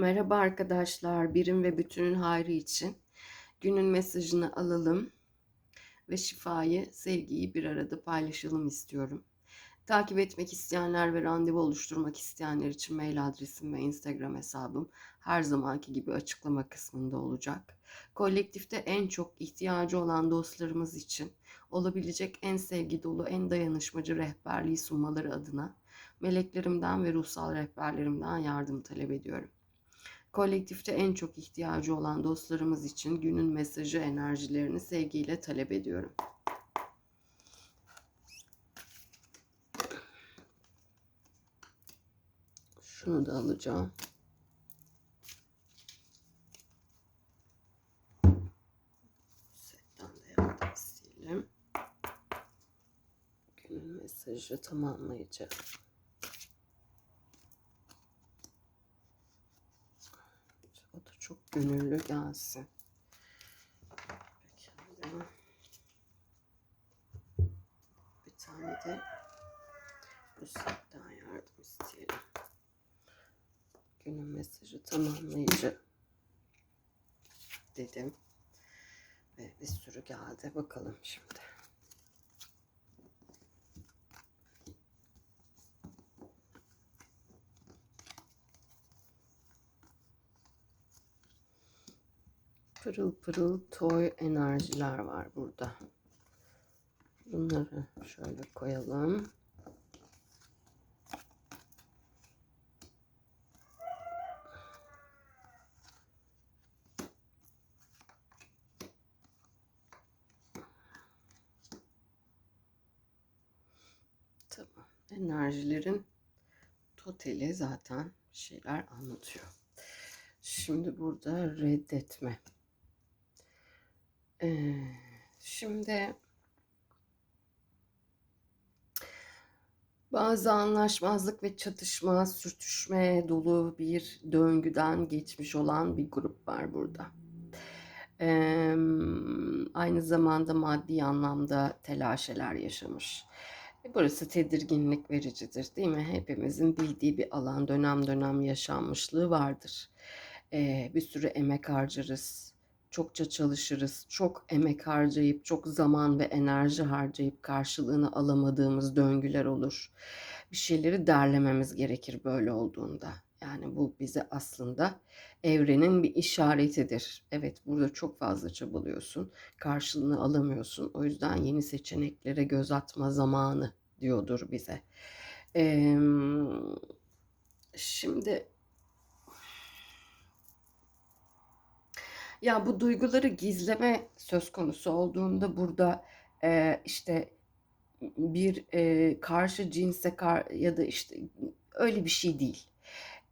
Merhaba arkadaşlar, birim ve bütünün hayrı için günün mesajını alalım ve şifayı, sevgiyi bir arada paylaşalım istiyorum. Takip etmek isteyenler ve randevu oluşturmak isteyenler için mail adresim ve Instagram hesabım her zamanki gibi açıklama kısmında olacak. Kolektifte en çok ihtiyacı olan dostlarımız için olabilecek en sevgi dolu, en dayanışmacı rehberliği sunmaları adına meleklerimden ve ruhsal rehberlerimden yardım talep ediyorum. Kolektifte en çok ihtiyacı olan dostlarımız için günün mesajı enerjilerini sevgiyle talep ediyorum. Şunu da alacağım. Setten de yardım isteyelim. Günün mesajı tamamlayıcı. O da çok gönüllü gelsin. Pekala. Bir tane de bu setten yardım isteyelim. Günün mesajı tamamlayıcı dedim. Ve bir sürü geldi. Bakalım şimdi. Pırıl pırıl toy enerjiler var burada. Bunları şöyle koyalım. Tamam. Enerjilerin totali zaten şeyler anlatıyor. Şimdi burada reddetme. Şimdi bazı anlaşmazlık ve çatışma, sürtüşme dolu bir döngüden geçmiş olan bir grup var burada. Ee, aynı zamanda maddi anlamda telaşeler yaşamış. E, Burası tedirginlik vericidir değil mi? Hepimizin bildiği bir alan dönem dönem yaşanmışlığı vardır. Ee, bir sürü emek harcarız, çokça çalışırız, çok emek harcayıp, çok zaman ve enerji harcayıp karşılığını alamadığımız döngüler olur. Bir şeyleri derlememiz gerekir böyle olduğunda. Yani bu bize aslında evrenin bir işaretidir. Evet burada çok fazla çabalıyorsun, karşılığını alamıyorsun. O yüzden yeni seçeneklere göz atma zamanı diyordur bize. Ee, şimdi ya bu duyguları gizleme söz konusu olduğunda burada e, işte bir e, karşı cinse kar ya da işte öyle bir şey değil.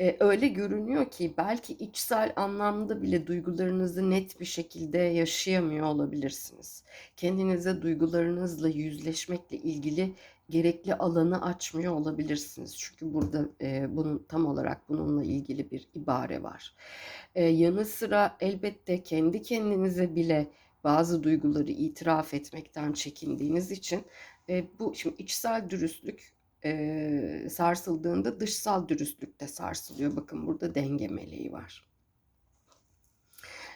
E, öyle görünüyor ki belki içsel anlamda bile duygularınızı net bir şekilde yaşayamıyor olabilirsiniz. Kendinize duygularınızla yüzleşmekle ilgili gerekli alanı açmıyor olabilirsiniz. Çünkü burada e, bunun tam olarak bununla ilgili bir ibare var. E, yanı sıra elbette kendi kendinize bile bazı duyguları itiraf etmekten çekindiğiniz için e, bu şimdi içsel dürüstlük e, sarsıldığında dışsal dürüstlük de sarsılıyor. Bakın burada denge meleği var.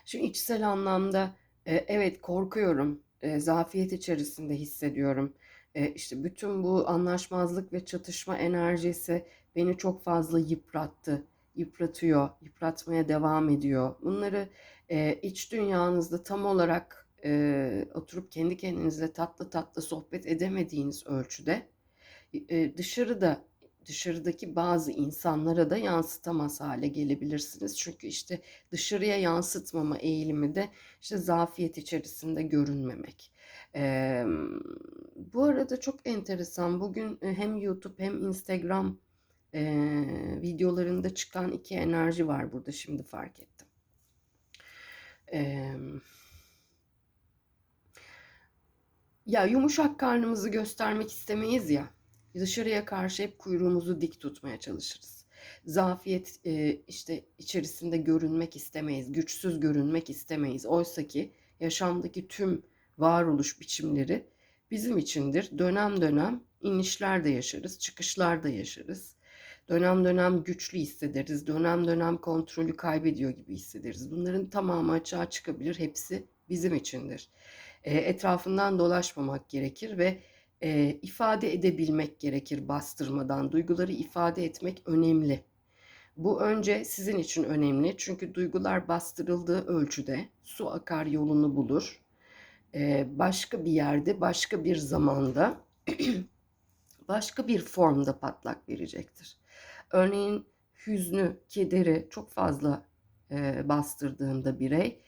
Şu içsel anlamda e, evet korkuyorum, e, zafiyet içerisinde hissediyorum. E, işte bütün bu anlaşmazlık ve çatışma enerjisi beni çok fazla yıprattı, yıpratıyor, yıpratmaya devam ediyor. Bunları iç dünyanızda tam olarak oturup kendi kendinizle tatlı tatlı sohbet edemediğiniz ölçüde dışarıda dışarıdaki bazı insanlara da yansıtamaz hale gelebilirsiniz. Çünkü işte dışarıya yansıtmama eğilimi de işte zafiyet içerisinde görünmemek. Ee, bu arada çok enteresan. Bugün hem YouTube hem Instagram e, videolarında çıkan iki enerji var burada şimdi fark ettim. Ee, ya yumuşak karnımızı göstermek istemeyiz ya dışarıya karşı hep kuyruğumuzu dik tutmaya çalışırız. Zafiyet e, işte içerisinde görünmek istemeyiz, güçsüz görünmek istemeyiz. Oysa ki yaşamdaki tüm varoluş biçimleri bizim içindir. Dönem dönem inişler de yaşarız, çıkışlar da yaşarız. Dönem dönem güçlü hissederiz. Dönem dönem kontrolü kaybediyor gibi hissederiz. Bunların tamamı açığa çıkabilir. Hepsi bizim içindir. E, etrafından dolaşmamak gerekir ve e, ifade edebilmek gerekir bastırmadan. Duyguları ifade etmek önemli. Bu önce sizin için önemli çünkü duygular bastırıldığı ölçüde su akar yolunu bulur. Başka bir yerde, başka bir zamanda, başka bir formda patlak verecektir. Örneğin hüznü, kederi çok fazla bastırdığında birey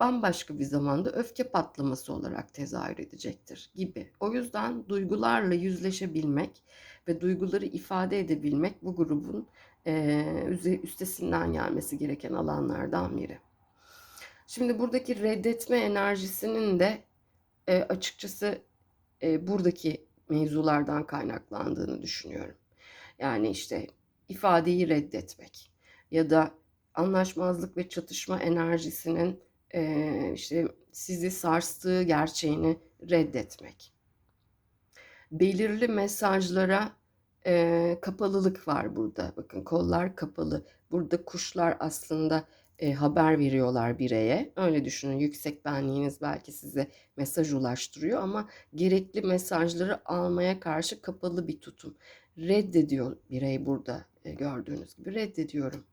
bambaşka bir zamanda öfke patlaması olarak tezahür edecektir gibi. O yüzden duygularla yüzleşebilmek ve duyguları ifade edebilmek bu grubun üstesinden gelmesi gereken alanlardan biri. Şimdi buradaki reddetme enerjisinin de e, açıkçası e, buradaki mevzulardan kaynaklandığını düşünüyorum. Yani işte ifadeyi reddetmek ya da anlaşmazlık ve çatışma enerjisinin e, işte sizi sarstığı gerçeğini reddetmek. Belirli mesajlara e, kapalılık var burada. Bakın kollar kapalı. Burada kuşlar aslında e, haber veriyorlar bireye. Öyle düşünün. Yüksek benliğiniz belki size mesaj ulaştırıyor ama gerekli mesajları almaya karşı kapalı bir tutum. Reddediyor birey burada e, gördüğünüz gibi. Reddediyorum.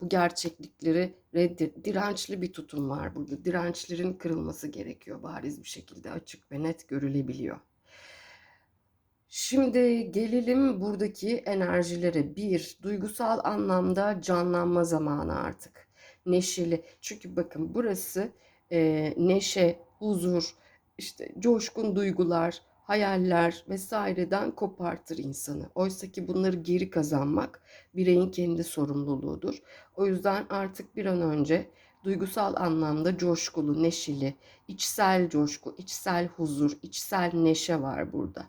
Bu gerçeklikleri reddet, dirençli bir tutum var burada. Dirençlerin kırılması gerekiyor bariz bir şekilde açık ve net görülebiliyor. Şimdi gelelim buradaki enerjilere. Bir, duygusal anlamda canlanma zamanı artık. Neşeli. Çünkü bakın burası e, neşe, huzur, işte coşkun duygular, hayaller vesaireden kopartır insanı. Oysa ki bunları geri kazanmak bireyin kendi sorumluluğudur. O yüzden artık bir an önce duygusal anlamda coşkulu, neşeli, içsel coşku, içsel huzur, içsel neşe var burada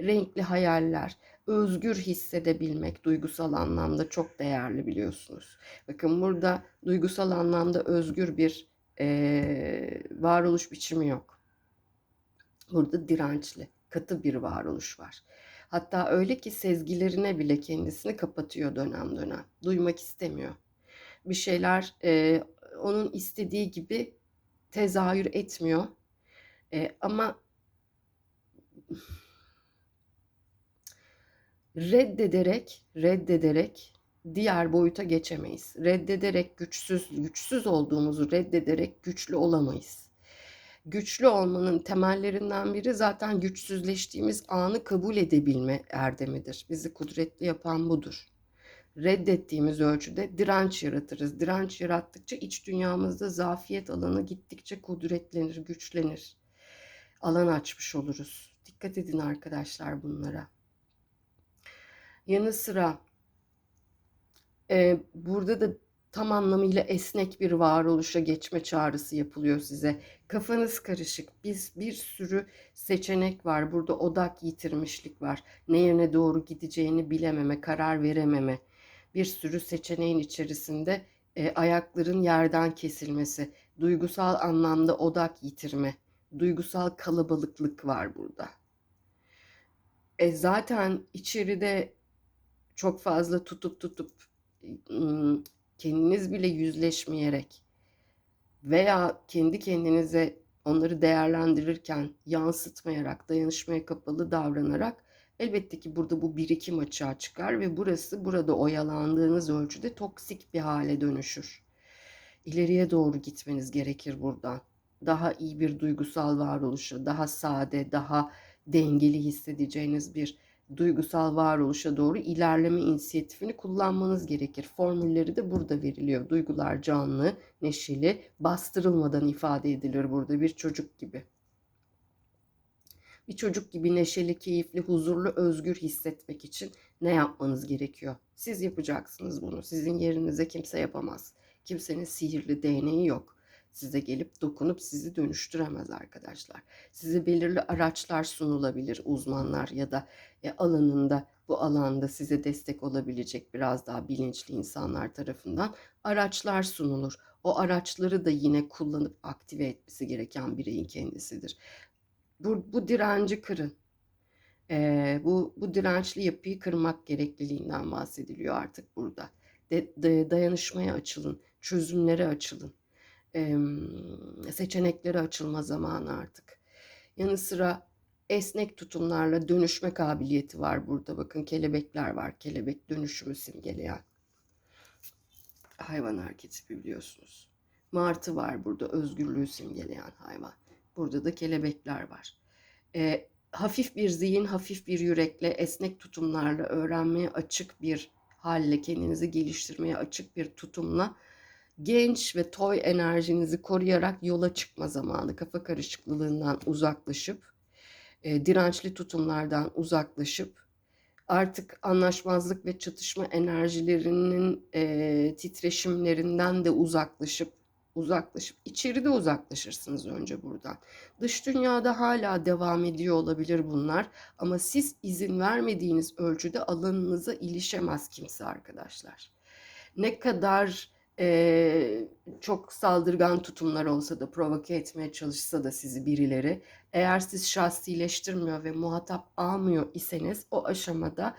renkli hayaller, özgür hissedebilmek duygusal anlamda çok değerli biliyorsunuz. Bakın burada duygusal anlamda özgür bir e, varoluş biçimi yok. Burada dirençli, katı bir varoluş var. Hatta öyle ki sezgilerine bile kendisini kapatıyor dönem dönem. Duymak istemiyor. Bir şeyler e, onun istediği gibi tezahür etmiyor. E, ama reddederek, reddederek diğer boyuta geçemeyiz. Reddederek güçsüz, güçsüz olduğumuzu reddederek güçlü olamayız. Güçlü olmanın temellerinden biri zaten güçsüzleştiğimiz anı kabul edebilme erdemidir. Bizi kudretli yapan budur. Reddettiğimiz ölçüde direnç yaratırız. Direnç yarattıkça iç dünyamızda zafiyet alanı gittikçe kudretlenir, güçlenir. Alan açmış oluruz. Dikkat edin arkadaşlar bunlara yanı sıra e, burada da tam anlamıyla esnek bir varoluşa geçme çağrısı yapılıyor size. Kafanız karışık. Biz bir sürü seçenek var. Burada odak yitirmişlik var. Ne yöne doğru gideceğini bilememe, karar verememe. Bir sürü seçeneğin içerisinde e, ayakların yerden kesilmesi, duygusal anlamda odak yitirme, duygusal kalabalıklık var burada. E zaten içeride çok fazla tutup tutup kendiniz bile yüzleşmeyerek veya kendi kendinize onları değerlendirirken yansıtmayarak, dayanışmaya kapalı davranarak elbette ki burada bu birikim açığa çıkar ve burası burada oyalandığınız ölçüde toksik bir hale dönüşür. İleriye doğru gitmeniz gerekir buradan. Daha iyi bir duygusal varoluşa, daha sade, daha dengeli hissedeceğiniz bir duygusal varoluşa doğru ilerleme inisiyatifini kullanmanız gerekir. Formülleri de burada veriliyor. Duygular canlı, neşeli, bastırılmadan ifade edilir burada bir çocuk gibi. Bir çocuk gibi neşeli, keyifli, huzurlu, özgür hissetmek için ne yapmanız gerekiyor? Siz yapacaksınız bunu. Sizin yerinize kimse yapamaz. Kimsenin sihirli değneği yok size gelip dokunup sizi dönüştüremez arkadaşlar. Size belirli araçlar sunulabilir uzmanlar ya da e, alanında bu alanda size destek olabilecek biraz daha bilinçli insanlar tarafından araçlar sunulur. O araçları da yine kullanıp aktive etmesi gereken bireyin kendisidir. Bu, bu direnci kırın. Eee, bu bu dirençli yapıyı kırmak gerekliliğinden bahsediliyor artık burada. De de dayanışmaya açılın, çözümlere açılın. Emm, seçeneklere açılma zamanı artık. Yanı sıra esnek tutumlarla dönüşme kabiliyeti var burada. Bakın kelebekler var. Kelebek dönüşümü simgeleyen hayvan arketipi biliyorsunuz. Martı var burada özgürlüğü simgeleyen hayvan. Burada da kelebekler var. Eee, hafif bir zihin, hafif bir yürekle, esnek tutumlarla, öğrenmeye açık bir halle, kendinizi geliştirmeye açık bir tutumla genç ve toy enerjinizi koruyarak yola çıkma zamanı. Kafa karışıklığından uzaklaşıp, eee, dirençli tutumlardan uzaklaşıp, artık anlaşmazlık ve çatışma enerjilerinin eee, titreşimlerinden de uzaklaşıp, uzaklaşıp, içeride uzaklaşırsınız önce buradan. Dış dünyada hala devam ediyor olabilir bunlar ama siz izin vermediğiniz ölçüde alanınıza ilişemez kimse arkadaşlar. Ne kadar eee, çok saldırgan tutumlar olsa da provoke etmeye çalışsa da sizi birileri eğer siz şahsileştirmiyor ve muhatap almıyor iseniz o aşamada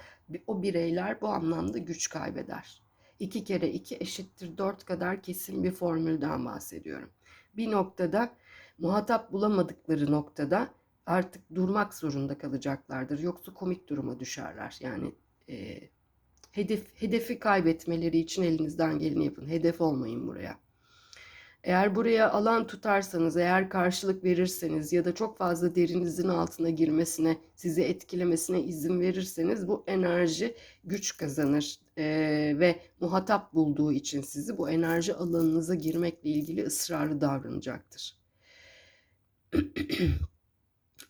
o bireyler bu anlamda güç kaybeder. 2 kere 2 eşittir 4 kadar kesin bir formülden bahsediyorum. Bir noktada muhatap bulamadıkları noktada artık durmak zorunda kalacaklardır. Yoksa komik duruma düşerler. Yani e, hedef hedefi kaybetmeleri için elinizden geleni yapın. Hedef olmayın buraya. Eğer buraya alan tutarsanız, eğer karşılık verirseniz ya da çok fazla derinizin altına girmesine, sizi etkilemesine izin verirseniz bu enerji güç kazanır Ee, ve muhatap bulduğu için sizi bu enerji alanınıza girmekle ilgili ısrarlı davranacaktır.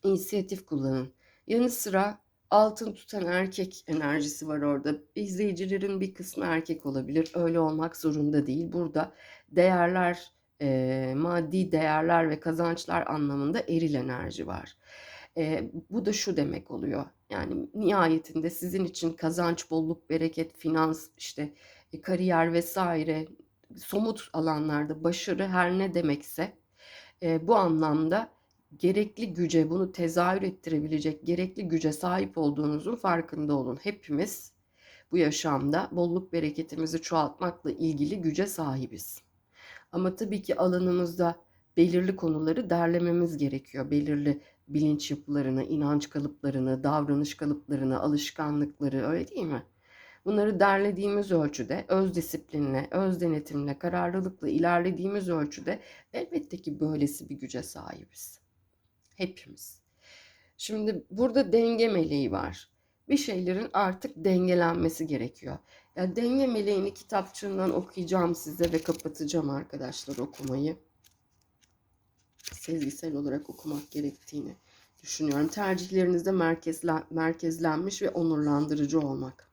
İnisiyatif kullanın. Yanı sıra altın tutan erkek enerjisi var orada. İzleyicilerin bir kısmı erkek olabilir. Öyle olmak zorunda değil. Burada değerler, e, maddi değerler ve kazançlar anlamında eril enerji var. E, bu da şu demek oluyor. Yani nihayetinde sizin için kazanç, bolluk, bereket, finans, işte e, kariyer vesaire somut alanlarda başarı her ne demekse e, bu anlamda gerekli güce bunu tezahür ettirebilecek gerekli güce sahip olduğunuzun farkında olun. Hepimiz bu yaşamda bolluk bereketimizi çoğaltmakla ilgili güce sahibiz. Ama tabii ki alanımızda belirli konuları derlememiz gerekiyor. Belirli bilinç yapılarını, inanç kalıplarını, davranış kalıplarını, alışkanlıkları öyle değil mi? Bunları derlediğimiz ölçüde, öz disiplinle, öz denetimle, kararlılıkla ilerlediğimiz ölçüde elbette ki böylesi bir güce sahibiz. Hepimiz. Şimdi burada denge meleği var. Bir şeylerin artık dengelenmesi gerekiyor. Ya denge meleğini kitapçığından okuyacağım size ve kapatacağım arkadaşlar okumayı. Sezgisel olarak okumak gerektiğini düşünüyorum. Tercihlerinizde merkezlen, merkezlenmiş ve onurlandırıcı olmak.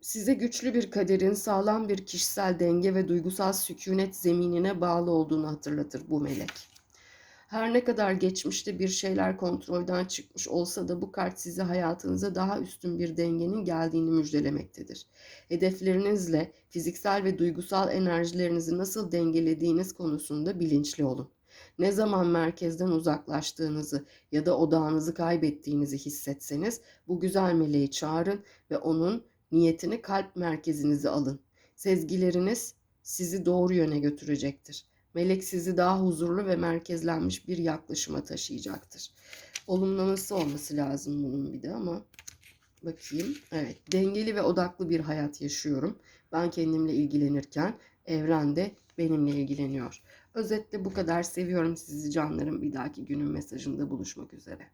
Size güçlü bir kaderin sağlam bir kişisel denge ve duygusal sükunet zeminine bağlı olduğunu hatırlatır bu melek. Her ne kadar geçmişte bir şeyler kontrolden çıkmış olsa da bu kart size hayatınıza daha üstün bir dengenin geldiğini müjdelemektedir. Hedeflerinizle fiziksel ve duygusal enerjilerinizi nasıl dengelediğiniz konusunda bilinçli olun. Ne zaman merkezden uzaklaştığınızı ya da odağınızı kaybettiğinizi hissetseniz bu güzel meleği çağırın ve onun niyetini kalp merkezinize alın. Sezgileriniz sizi doğru yöne götürecektir. Melek sizi daha huzurlu ve merkezlenmiş bir yaklaşıma taşıyacaktır. Olumlaması olması lazım bunun bir de ama bakayım. Evet, dengeli ve odaklı bir hayat yaşıyorum. Ben kendimle ilgilenirken evren de benimle ilgileniyor. Özetle bu kadar seviyorum sizi canlarım. Bir dahaki günün mesajında buluşmak üzere.